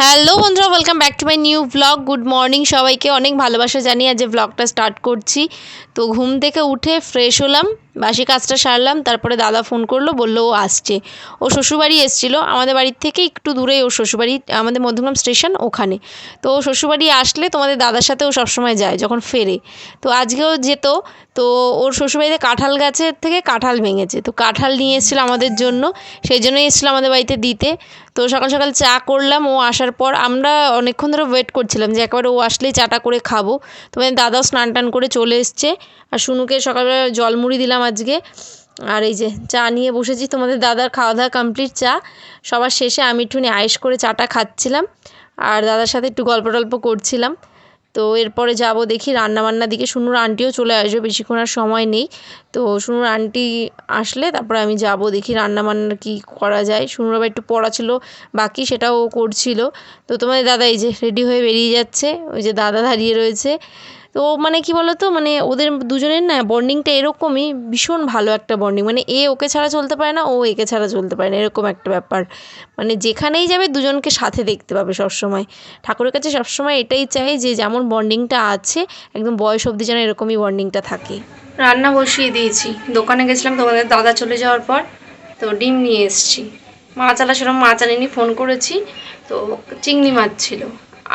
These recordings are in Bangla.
হ্যালো বন্ধুরা welcome back to my new blog good morning সবাইকে। অনেক ভালোবাসা জানিয়ে আজ ব্লগটা স্টার্ট করছি। তো ঘুম থেকে উঠে ফ্রেশ হলাম। বাসি কাজটা সারলাম, তারপরে দাদা ফোন করল, বলল ও আসছে। ও শ্বশুরবাড়ি এসেছিল, আমাদের বাড়ির থেকে একটু দূরে, ও শ্বশুরবাড়ি, আমাদের মধ্যমগ্রাম স্টেশন ওখানে। তো ও শ্বশুরবাড়ি আসলে তোমাদের দাদার সাথে ও সবসময় যায় যখন ফেরে। তো আজকেও যেত, তো ওর শ্বশুরবাড়িতে কাঁঠাল গাছের থেকে কাঁঠাল ভেঙেছে। তো কাঁঠাল নিয়ে এসেছিল আমাদের জন্য, সেই জন্যই এসেছিল আমাদের বাড়িতে দিতে। তো সকাল সকাল চা করলাম, ও আসার পর আমরা অনেকক্ষণ ধরে ওয়েট করছিলাম যে একবারে ও আসলেই চাটা করে খাব। তো মানে দাদাও স্নান টান করে চলে এসছে। আর শুনুকে সকালবেলা জলমুড়ি দিলাম আজকে। আর এই যে চা নিয়ে বসেছি, তোমাদের দাদার খাওয়া দাওয়া কমপ্লিট চা। সবার শেষে আমি একটুখানি আয়েস করে চাটা খাচ্ছিলাম। আর দাদার সাথে একটু গল্প টল্প করছিলাম। তো এরপরে যাব দেখি রান্নাবান্নার দিকে। শুনুর আন্টিও চলে আসবে, বেশিক্ষণ আর সময় নেই। তো শুনুর আন্টি আসলে তারপরে আমি যাব দেখি রান্নাবান্না কি করা যায়। শুনুর আবার একটু পড়া ছিল, বাকি সেটাও করছিল। তো তোমাদের দাদা এই যে রেডি হয়ে বেরিয়ে যাচ্ছে। ওই যে দাদা দাঁড়িয়ে রয়েছে। তো মানে কি বলো তো মানে ওদের দুজনের না বন্ডিংটা এরকমই, ভীষণ ভালো একটা বন্ডিং মানে এ ওকে ছাড়া চলতে পারে না, ও একে ছাড়া চলতে পারে না, এরকম একটা ব্যাপার। মানে যেখানেই যাবে দুজনকে সাথে দেখতে পাবে সবসময়। ঠাকুরের কাছে সবসময় এটাই চাই যে যেমন বন্ডিংটা আছে, একদম বয়স অবধি যেন এরকমই বন্ডিংটা থাকে। রান্না বসিয়ে দিয়েছি। দোকানে গেছিলাম তোমাদের দাদা চলে যাওয়ার পর তো ডিম নিয়ে এসেছি। মাছ আলা সেরকম মাছ আনিনি ফোন করেছি, তো চিংড়ি মাছ ছিল।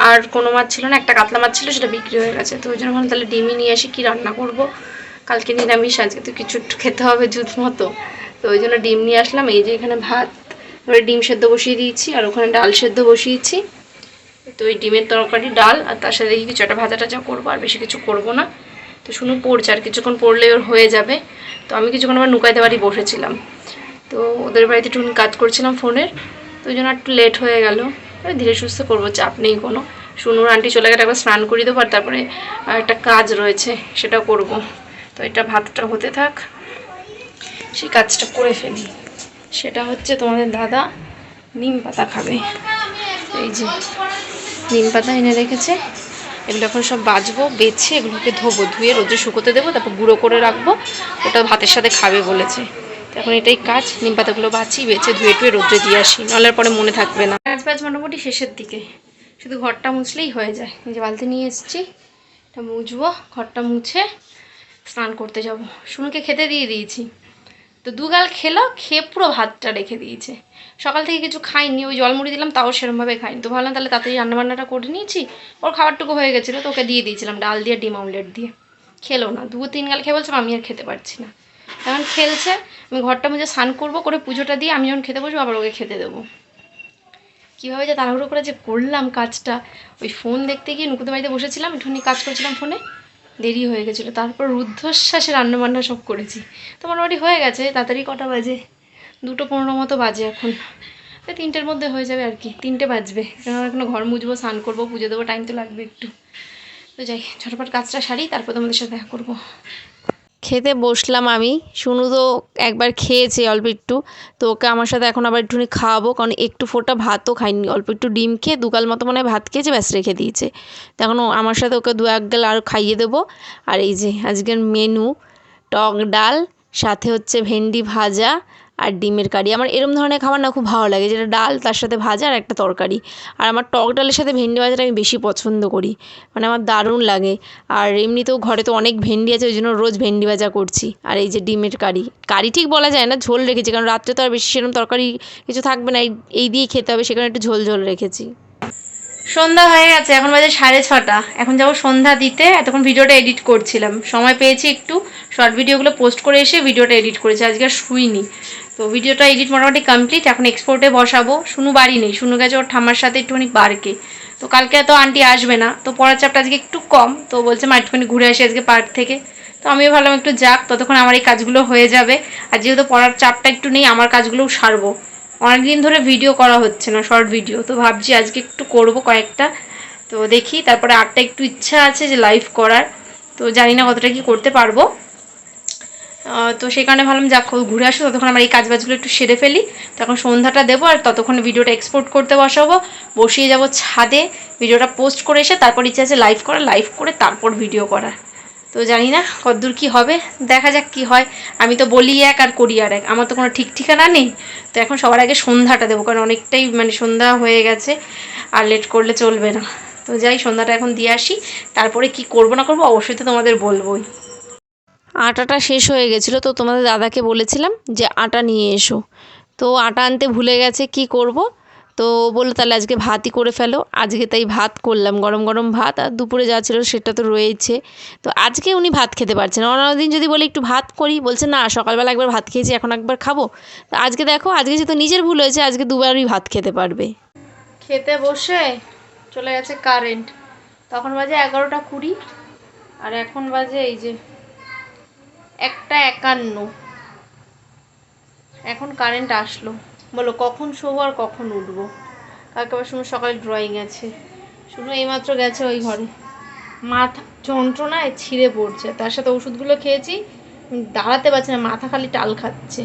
আর কোনো মাছ ছিল না, একটা কাতলা মাছ ছিল, সেটা বিক্রি হয়ে গেছে। তো ওই জন্য ভাবলাম তাহলে ডিমই নিয়ে আসি, কী রান্না করব? কালকে নিরামিষ, আজকে তো কিছু খেতে হবে জুত মতো। তো ওই জন্য ডিম নিয়ে আসলাম, এই যে এখানে ভাত। এবারে ডিম সেদ্ধ বসিয়ে দিয়েছি, আর ওখানে ডাল সেদ্ধ বসিয়েছি। তো ওই ডিমের তরকারি, ডাল, আর তার সাথে দেখি কিছু একটা ভাজা টাজা করব, আর বেশি কিছু করব না। তো শুনুন পড়ছে, আর কিছুক্ষণ পড়লে ওর হয়ে যাবে। তো আমি কিছুক্ষণ আবার নুকাইতে বাড়ি বসেছিলাম। তো ওদের বাড়িতে একটু কাজ করছিলাম ফোনের, তো ওই জন্য একটু লেট হয়ে গেল। ধীরে সুস্থে করব, চাপ নেই কোনো। শুনুর আন্টি চলে গেলে একবার স্নান করিয়ে দেবো, আর তারপরে একটা কাজ রয়েছে, সেটা করব। তো এটা ভাতটা হতে থাক। সেই কাজটা করে ফেলি। সেটা হচ্ছে তোমাদের দাদা নিম পাতা খাবে। এই যে, নিম পাতা এনে রেখেছে। এগুলো এখন সব বাজবো, বেছে, এগুলোকে ধোবো, ধুয়ে রোদে শুকোতে দেবো, তারপর গুঁড়ো করে রাখব। ওটা ভাতের সাথে খাবে বলেছে। এখন এটাই কাজ, নিম পাতাগুলো বাছি, বেছে, ধুয়ে টুয়ে রোদ্রে দিয়ে আসি। নাহলে পরে মনে থাকবে না। কাজ বাজ মোটামুটি শেষের দিকে। শুধু ঘরটা মুছলেই হয়ে যায়। এই যে বালতি নিয়ে এসেছি, এটা মুছবো, ঘরটা মুছে স্নান করতে যাব। শুনুকে খেতে দিয়ে দিয়েছি। তো দুগাল খেলো, খেয়ে পুরো ভাতটা রেখে দিয়েছে। সকাল থেকে কিছু খাইনি, ওই জল মুড়ি দিলাম, তাও সেরমভাবে খাইনি। তো ভাবলাম তাহলে তাড়াতাড়ি রান্নাবান্নাটা করে নিয়েছি। ওর খাবারটুকু হয়ে গেছিল, তো ওকে দিয়ে দিয়েছিলাম ডাল দিয়ে, ডিম অমলেট দিয়ে। খেলো না। দু তিন গাল খেয়ে বলছিলাম আমি আর খেতে পারছি না। এখন খেলছে, আমি ঘরটা মুঝে স্নান করব, করে পুজোটা দিয়ে আমি যখন খেতে বসবো, আবার ওকে খেতে দেবো। কীভাবে যে তাড়াহুড়ো করে যে করলাম কাজটা, ওই ফোন দেখতে গিয়ে নুকুতে বাড়িতে বসেছিলাম, একটুখানি কাজ করছিলাম ফোনে দেরি হয়ে গেছিল। তারপর রুদ্ধশ্বাসে রান্নাবান্না সব করেছি। তো মোটামুটি হয়ে গেছে, তাড়াতাড়ি কটা বাজে? দুটো পনেরো মতো বাজে এখন। ওই তিনটের মধ্যে হয়ে যাবে আর কি, তিনটে বাজবে। কারণ এখনও ঘর মুছবো, স্নান করব, পুজো দেবো টাইম তো লাগবে একটু। তো যাই, ঝটপট কাজটা সারি, তারপর তোমাদের সাথে দেখা করব। খেতে বসলাম আমি। শুনু তো একবার খেয়েছে অল্প একটু। তো ওকে আমার সাথে এখন আবার একটুখানি খাওয়াবো, কারণ একটু ফোটা ভাতও খাইনি, অল্প একটু ডিম খেয়ে দুকাল মতো মনে হয় ভাত খেয়েছে, ব্যাস রেখে দিয়েছে। তো এখন আমার সাথে ওকে দু এক গাল আরও খাইয়ে দেবো। আর এই যে আজকের মেনু টক ডাল, সাথে হচ্ছে ভেন্ডি ভাজা আর ডিমের কারি। আমার এরম ধরনের খাবার না খুব ভালো লাগে, যেটা ডাল, তার সাথে ভাজা আর একটা তরকারি। আর আমার টক ডালের সাথে ভেন্ডি ভাজাটা আমি বেশি পছন্দ করি। মানে আমার দারুণ লাগে। আর এমনিতেও ঘরে তো অনেক ভেন্ডি আছে, ওই জন্য রোজ ভেন্ডি ভাজা করছি। আর এই যে ডিমের কারি। কারি ঠিক বলা যায় না, ঝোল রেখেছি, কারণ রাত্রে তো আর বেশি সেরকম তরকারি কিছু থাকবে না। এই দিয়েই খেতে হবে, সেখানে একটু ঝোল ঝোল রেখেছি। সন্ধ্যা হয়ে গেছে, এখন বাজে সাড়ে ছটা। এখন যাব সন্ধ্যা দিতে, এতক্ষণ ভিডিওটা এডিট করছিলাম। সময় পেয়েছি একটু, শর্ট ভিডিওগুলো পোস্ট করে এসে ভিডিওটা এডিট করেছি, আজকে আর শুইনি। তো ভিডিওটা এডিট মোটামুটি কমপ্লিট এখন এক্সপোর্টে বসাবো। শুনু বাড়ি নেই, শুনু গেছে ওর ঠাম্মার সাথে একটুখানি পার্কে তো কালকে তো আন্টি আসবে না, তো পড়ার চাপটা আজকে একটু কম, তো বলছে মা একটুখানি ঘুরে আসি আজকে পার্ক থেকে। তো আমিও ভাবলাম একটু যাক, ততক্ষণ আমার এই কাজগুলো হয়ে যাবে। আর যেহেতু পড়ার চাপটা একটু নেই, আমার কাজগুলোও সারবো। অনেকদিন ধরে ভিডিও করা হচ্ছে না শর্ট ভিডিও তো ভাবছি আজকে একটু করব কয়েকটা। তো দেখি, তারপরে আরটা একটু ইচ্ছা আছে যে লাইভ করার। তো জানি না কতটা কি করতে পারব। তো সেই কারণে ভাবলাম, যাক ঘুরে আসো। ততক্ষণ আমার এই কাজবাজগুলো একটু সেরে ফেলি। তখন সন্ধ্যাটা দেবো আর ততক্ষণে ভিডিওটা এক্সপোর্ট করতে বসাবো। বসিয়ে যাব ছাদে। ভিডিওটা পোস্ট করে এসে তারপর ইচ্ছা আছে লাইভ করা লাইভ করে তারপর ভিডিও করা তো জানি না কতদূর কী হবে। দেখা যাক কি হয়। আমি তো বলি এক আর করি আর এক। আমার তো কোনো ঠিক ঠিকানা নেই। তো এখন সবার আগে সন্ধ্যাটা দেবো, কারণ অনেকটাই মানে সন্ধ্যা হয়ে গেছে আর লেট করলে চলবে না। তো যাই, সন্ধ্যাটা এখন দিয়ে আসি। তারপরে কি করব না করব অবশ্যই তো তোমাদের বলবোই। আটাটা শেষ হয়ে গেছিল, তো তোমাদের দাদাকে বলেছিলাম যে আটা নিয়ে এসো। তো আটা আনতে ভুলে গেছে, কি করব? তো বলল, তাহলে আজকে ভাতই করে ফেলো। আজকে তাই ভাত করলাম, গরম গরম ভাত, আর দুপুরে যা ছিল সেটা তো রয়েছে তো আজকে উনি ভাত খেতে পারছেন অন্য দিন যদি বলি একটু ভাত করি, বলছে, না, সকালবেলা একবার ভাত খেয়েছি, এখন একবার খাব। তো আজকে দেখো, আজকে যেহেতু নিজের ভুল হয়েছে, আজকে দুবারই ভাত খেতে পারবে। খেতে বসে চলে গেছে কারেন্ট। তখন বাজে এগারোটা কুড়ি, আর এখন বাজে এই যে একটা একান্ন। এখন কারেন্ট আসলো। বলো, কখন শোবো আর কখন উঠবো? কালকে আবার শুনো, সকালে ড্রয়িং আছে। শুনো, এইমাত্র গেছে ওই ঘরে। মাথা, যন্ত্রণায় ছিঁড়ে পড়ছে। তার সাথে ওষুধগুলো খেয়েছি দাঁড়াতে পারছে না, মাথা খালি টাল খাচ্ছে।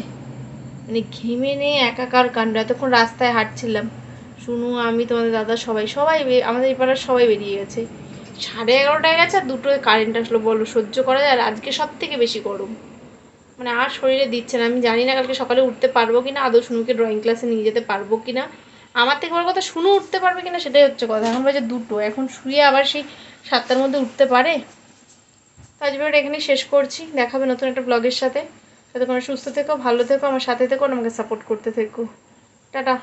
মানে ঘেমে নিয়ে একাকার কাণ্ড। এতক্ষণ রাস্তায় হাঁটছিলাম। শুনু, আমি তোমাদের দাদা সবাই সবাই আমাদের এই পাড়ার সবাই বেরিয়ে গেছে। সাড়ে এগারোটায় গেছে, আর দুটোয় কারেন্ট আসলো বলো, সহ্য করা যায়। আর আজকে সব থেকে বেশি গরম। মানে আর শরীরে দিচ্ছে না। আমি জানি না কালকে সকালে উঠতে পারব কি না আদৌ শুনুকে ড্রয়িং ক্লাসে নিয়ে যেতে পারব কি না আমার থেকে বড় কথা, শুনু উঠতে পারবে কি না সেটাই হচ্ছে কথা। এখন বাজে দুটো। এখন শুয়ে আবার সেই সাতটার মধ্যে উঠতে পারে। তো আজ এখানেই শেষ করছি। দেখাবে নতুন একটা ব্লগের সাথে। সাথে কোনো সুস্থ থেকো, ভালো থেকো, আমার সাথে থেকো আমাকে সাপোর্ট করতে থেকো। টাটা।